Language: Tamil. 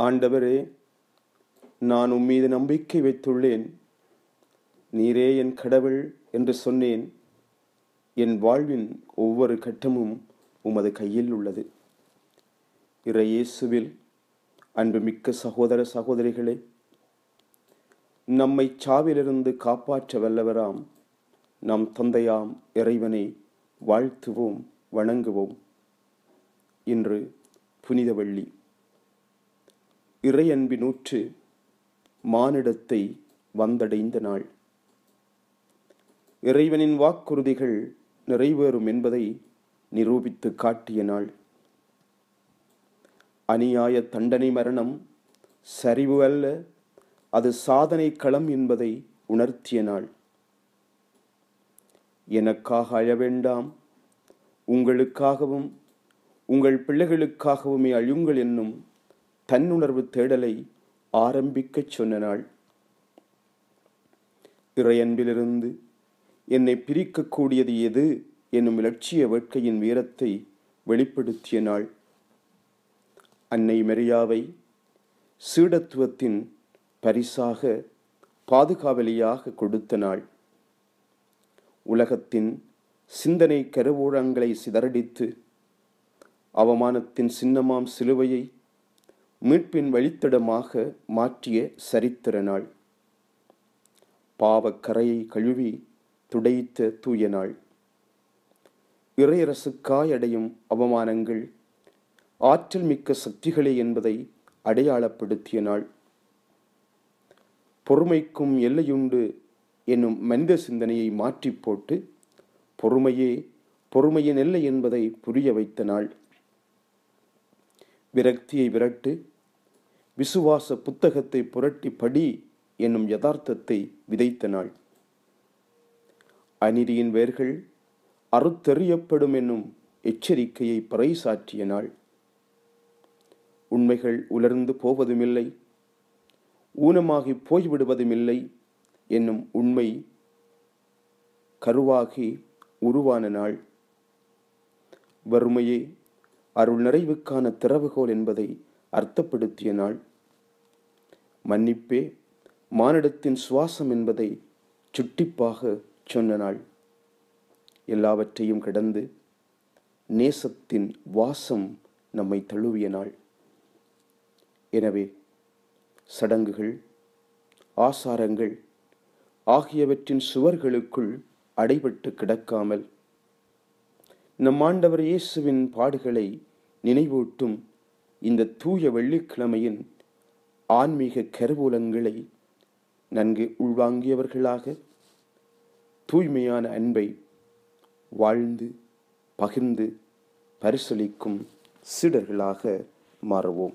ஆண்டவரே நான் உம்மீது நம்பிக்கை வைத்துள்ளேன். நீரே என் கடவுள் என்று சொன்னேன். என் வாழ்வின் ஒவ்வொரு கட்டமும் உமது கையில் உள்ளது. இறையேசுவில் அன்புமிக்க சகோதர சகோதரிகளே நம்மை சாவிலிருந்து காப்பாற்ற வல்லவராம் நம் தந்தையாம் இறைவனை வாழ்த்துவோம் வணங்குவோம். இன்று புனிதவள்ளி. இறையன்பினூற்று மானிடத்தை வந்தடைந்த நாள். இறைவனின் வாக்குறுதிகள் நிறைவேறும் என்பதை நிரூபித்து காட்டிய நாள். அநியாய தண்டனை மரணம் சரிவு அல்ல அது சாதனை களம் என்பதை உணர்த்திய நாள். எனக்காக அழ வேண்டாம் உங்களுக்காகவும் உங்கள் பிள்ளைகளுக்காகவுமே அழியுங்கள் என்னும் தன்னுணர்வு தேடலை ஆரம்பிக்கச் சொன்ன நாள் இறையன்பிலிருந்து என்னை பிரிக்கக்கூடியது எது என்னும் இலட்சிய வேட்கையின் வீரத்தை வெளிப்படுத்திய நாள். அன்னை மெரியாவை சீடத்துவத்தின் பரிசாக பாதுகாவலியாக கொடுத்த நாள். உலகத்தின் சிந்தனை கருவூழங்களை சிதறடித்து அவமானத்தின் சின்னமாம் சிலுவையை மீட்பின் வழித்தடமாக மாற்றிய சரித்திர நாள். பாவக்கரையை கழுவி துடைத்த தூய நாள். இறையரசுக்காய் அடையும் அவமானங்கள் ஆற்றல் மிக்க சக்திகளே என்பதை அடையாளப்படுத்திய நாள். பொறுமைக்கும் எல்லையுண்டு என்னும் மனித சிந்தனையை மாற்றி போட்டு பொறுமையே பொறுமையின் எல்லை என்பதை புரிய வைத்த நாள். விரக்தியை விரட்டு விசுவாச புத்தகத்தை புரட்டி படி என்னும் யதார்த்தத்தை விதைத்த நாள் அநீதியின் வேர்கள் அறுத்தெறியப்படும் என்னும் எச்சரிக்கையை பறைசாற்றிய நாள். உண்மைகள் உலர்ந்து போவதுமில்லை ஊனமாகி போய்விடுவதுமில்லை என்னும் உண்மை கருவாகி உருவான நாள். வறுமையே அருள் நிறைவுக்கான திறவுகோல் என்பதை அர்த்தப்படுத்திய நாள். மன்னிப்பே மானிடத்தின் சுவாசம் என்பதை சுட்டிப்பாக சொன்ன நாள். எல்லாவற்றையும் கடந்து நேசத்தின் வாசம் நம்மை தழுவிய நாள். எனவே சடங்குகள் ஆசாரங்கள் ஆகியவற்றின் சுவர்களுக்குள் அடைபட்டு கிடக்காமல் நம் ஆண்டவர் இயேசுவின் பாடுகளை நினைவூட்டும் இந்த தூய வெள்ளிக்கிழமையின் ஆன்மீக கருவூலங்களை நன்கு உள்வாங்கியவர்களாக தூய்மையான அன்பை வாழ்ந்து பகிர்ந்து பரிசளிக்கும் சீடர்களாக மாறுவோம்.